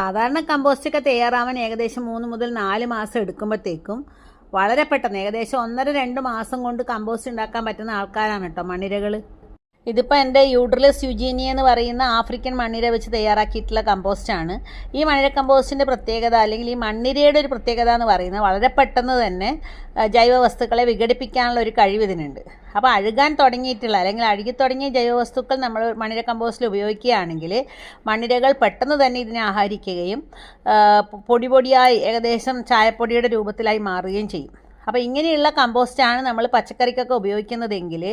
സാധാരണ കമ്പോസ്റ്റൊക്കെ തയ്യാറാവാൻ ഏകദേശം മൂന്ന് മുതൽ നാല് മാസം എടുക്കുമ്പോഴത്തേക്കും വളരെ പെട്ടെന്ന് ഏകദേശം ഒന്നര രണ്ട് മാസം കൊണ്ട് കമ്പോസ്റ്റ് ഉണ്ടാക്കാൻ പറ്റുന്ന ആൾക്കാരാണ് കേട്ടോ മണ്ണിരകൾ ഇതിപ്പോൾ എന്റെ യൂഡ്രലസ് യുജീനിയ എന്ന് പറയുന്ന ആഫ്രിക്കൻ മണ്ണിര വെച്ച് തയ്യാറാക്കിയിട്ടുള്ള കമ്പോസ്റ്റാണ് ഈ മണ്ണിര കമ്പോസ്റ്റിന്റെ പ്രത്യേകത അല്ലെങ്കിൽ ഈ മണ്ണിരയുടെ ഒരു പ്രത്യേകത എന്ന് പറയുന്നത് വളരെ പെട്ടെന്ന് തന്നെ ജൈവ വസ്തുക്കളെ വിഘടിപ്പിക്കാനുള്ള ഒരു കഴിവ് ഇതിനുണ്ട്. അപ്പോൾ അഴുകാൻ തുടങ്ങിയിട്ടുള്ള അല്ലെങ്കിൽ അഴുകി തുടങ്ങിയ ജൈവ വസ്തുക്കൾ നമ്മൾ മണ്ണിര കമ്പോസ്റ്റിൽ ഉപയോഗിക്കുകയാണെങ്കിൽ മണ്ണിരകൾ പെട്ടെന്ന് തന്നെ ഇതിനെ ആഹരിക്കുകയും പൊടി പൊടിയായി ഏകദേശം ചായപ്പൊടിയുടെ രൂപത്തിലായി മാറുകയും ചെയ്യും. അപ്പോൾ ഇങ്ങനെയുള്ള കമ്പോസ്റ്റാണ് നമ്മൾ പച്ചക്കറിക്കൊക്കെ ഉപയോഗിക്കുന്നതെങ്കിൽ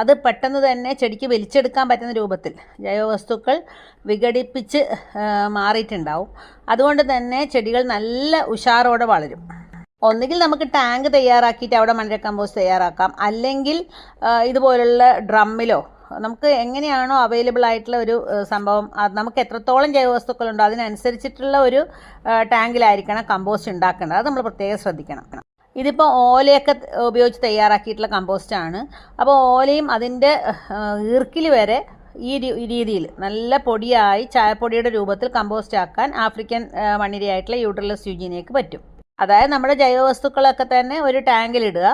അത് പെട്ടെന്ന് തന്നെ ചെടിക്ക് വലിച്ചെടുക്കാൻ പറ്റുന്ന രൂപത്തിൽ ജൈവവസ്തുക്കൾ വിഘടിപ്പിച്ച് മാറിയിട്ടുണ്ടാവും. അതുകൊണ്ട് തന്നെ ചെടികൾ നല്ല ഉഷാറോടെ വളരും. ഒന്നുകിൽ നമുക്ക് ടാങ്ക് തയ്യാറാക്കിയിട്ട് അവിടെ മണ്ണിര കമ്പോസ്റ്റ് തയ്യാറാക്കാം. അല്ലെങ്കിൽ ഇതുപോലുള്ള ഡ്രമ്മിലോ നമുക്ക് എങ്ങനെയാണോ അവൈലബിൾ ആയിട്ടുള്ള ഒരു സംഭവം നമുക്ക് എത്രത്തോളം ജൈവവസ്തുക്കളുണ്ടോ അതിനനുസരിച്ചിട്ടുള്ള ഒരു ടാങ്കിലായിരിക്കണം കമ്പോസ്റ്റ് ഉണ്ടാക്കേണ്ടത്. അത് നമ്മൾ പ്രത്യേകം ശ്രദ്ധിക്കണം. ഇതിപ്പോൾ ഓലയൊക്കെ ഉപയോഗിച്ച് തയ്യാറാക്കിയിട്ടുള്ള കമ്പോസ്റ്റാണ് അപ്പോൾ ഓലയും അതിന്റെ ഈർക്കിൽ വരെ ഈ രീതിയിൽ നല്ല പൊടിയായി ചായപ്പൊടിയുടെ രൂപത്തിൽ കമ്പോസ്റ്റ് ആക്കാൻ ആഫ്രിക്കൻ മണ്ണിരയായിട്ടുള്ള യൂട്രലസ് യുജീനിയക്ക് പറ്റും. അതായത് നമ്മുടെ ജൈവവസ്തുക്കളൊക്കെ തന്നെ ഒരു ടാങ്കിലിടുക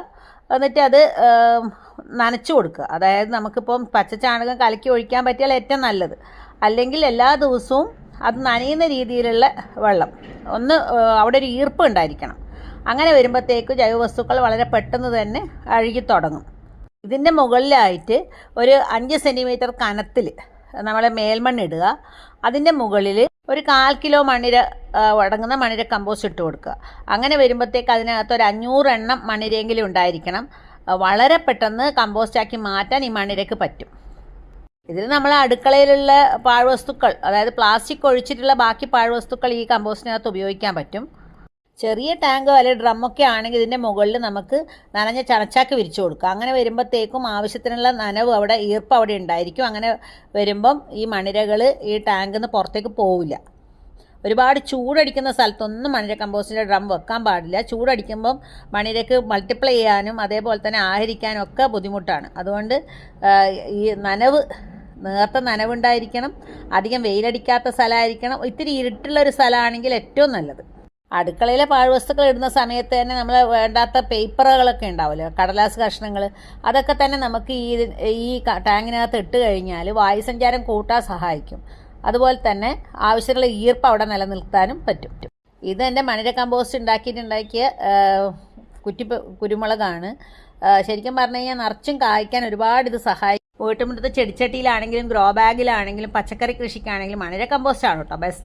എന്നിട്ട് അത് നനച്ചു കൊടുക്കുക. അതായത് നമുക്കിപ്പം പച്ചച്ചാണകം കലക്കി ഒഴിക്കാൻ പറ്റിയാൽ ഏറ്റവും നല്ലത്. അല്ലെങ്കിൽ എല്ലാ ദിവസവും അത് നനയുന്ന രീതിയിലുള്ള വെള്ളം. ഒന്ന് അവിടെ ഒരു ഈർപ്പ് ഉണ്ടായിരിക്കണം. അങ്ങനെ വരുമ്പോഴത്തേക്ക് ജൈവവസ്തുക്കൾ വളരെ പെട്ടെന്ന് തന്നെ അഴുകി തുടങ്ങും. ഇതിന്റെ മുകളിലായിട്ട് ഒരു അഞ്ച് സെന്റിമീറ്റർ കനത്തിൽ നമ്മളെ മേൽമണ്ണിടുക അതിന്റെ മുകളിൽ ഒരു കാൽ കിലോ മണ്ണിര അടങ്ങുന്ന മണ്ണിര കമ്പോസ്റ്റ് ഇട്ട് കൊടുക്കുക. അങ്ങനെ വരുമ്പോഴത്തേക്ക് അതിനകത്ത് ഒരു അഞ്ഞൂറ് എണ്ണം മണ്ണിരയെങ്കിലും ഉണ്ടായിരിക്കണം. വളരെ പെട്ടെന്ന് കമ്പോസ്റ്റാക്കി മാറ്റാൻ ഈ മണ്ണിരക്ക് പറ്റും. ഇതിൽ നമ്മൾ അടുക്കളയിലുള്ള പാഴ്വസ്തുക്കൾ അതായത് പ്ലാസ്റ്റിക് ഒഴിച്ചിട്ടുള്ള ബാക്കി പാഴ്വസ്തുക്കൾ ഈ കമ്പോസ്റ്റിനകത്ത് ഉപയോഗിക്കാൻ പറ്റും. ചെറിയ ടാങ്കോ അല്ലെങ്കിൽ ഡ്രമ്മൊക്കെ ആണെങ്കിൽ ഇതിന്റെ മുകളിൽ നമുക്ക് നനഞ്ഞ ചണച്ചാക്ക് വിരിച്ചു കൊടുക്കുക അങ്ങനെ വരുമ്പോഴത്തേക്കും ആവശ്യത്തിനുള്ള നനവ് അവിടെ ഈർപ്പ് അവിടെ ഉണ്ടായിരിക്കും. അങ്ങനെ വരുമ്പം ഈ മണിരകൾ ഈ ടാങ്കിൽ നിന്ന് പുറത്തേക്ക് പോവില്ല. ഒരുപാട് ചൂടടിക്കുന്ന സ്ഥലത്തൊന്നും മണിര കമ്പോസ്റ്റിന്റെ ഡ്രം വെക്കാൻ പാടില്ല. ചൂടടിക്കുമ്പം മണിരക്ക് മൾട്ടിപ്ലൈ ചെയ്യാനും അതേപോലെ തന്നെ ആഹരിക്കാനും ഒക്കെ ബുദ്ധിമുട്ടാണ്. അതുകൊണ്ട് ഈ നനവ് നേർത്ത നനവുണ്ടായിരിക്കണം. അധികം വെയിലടിക്കാത്ത സ്ഥലമായിരിക്കണം. ഇത്തിരി ഇരുട്ടുള്ള ഒരു സ്ഥലമാണെങ്കിൽ ഏറ്റവും നല്ലത്. അടുക്കളയിലെ പാഴ്വസ്തുക്കൾ ഇടുന്ന സമയത്ത് തന്നെ നമ്മൾ വേണ്ടാത്ത പേപ്പറുകളൊക്കെ ഉണ്ടാവുമല്ലോ കടലാസ് കഷ്ണങ്ങൾ അതൊക്കെ തന്നെ നമുക്ക് ഈ ഈ ടാങ്കിനകത്ത് ഇട്ട് കഴിഞ്ഞാൽ വായുസഞ്ചാരം കൂട്ടാൻ സഹായിക്കും. അതുപോലെ തന്നെ ആവശ്യമുള്ള ഈർപ്പം അവിടെ നിലനിർത്താനും പറ്റും. ഇത് എന്റെ മണിര കമ്പോസ്റ്റ് ഉണ്ടാക്കിയിട്ടുണ്ടാക്കിയ കുറ്റി കുരുമുളകാണ്. ശരിക്കും പറഞ്ഞു കഴിഞ്ഞാൽ നിറച്ചും കായ്ക്കാൻ ഒരുപാട് ഇത് സഹായിക്കും വീട്ടുമുട്ടത്ത് ചെടിച്ചട്ടിയിലാണെങ്കിലും ഗ്രോ ബാഗിലാണെങ്കിലും പച്ചക്കറി കൃഷിക്കാണെങ്കിലും മണിര കമ്പോസ്റ്റ് ആണ് കേട്ടോ ബെസ്റ്റ്.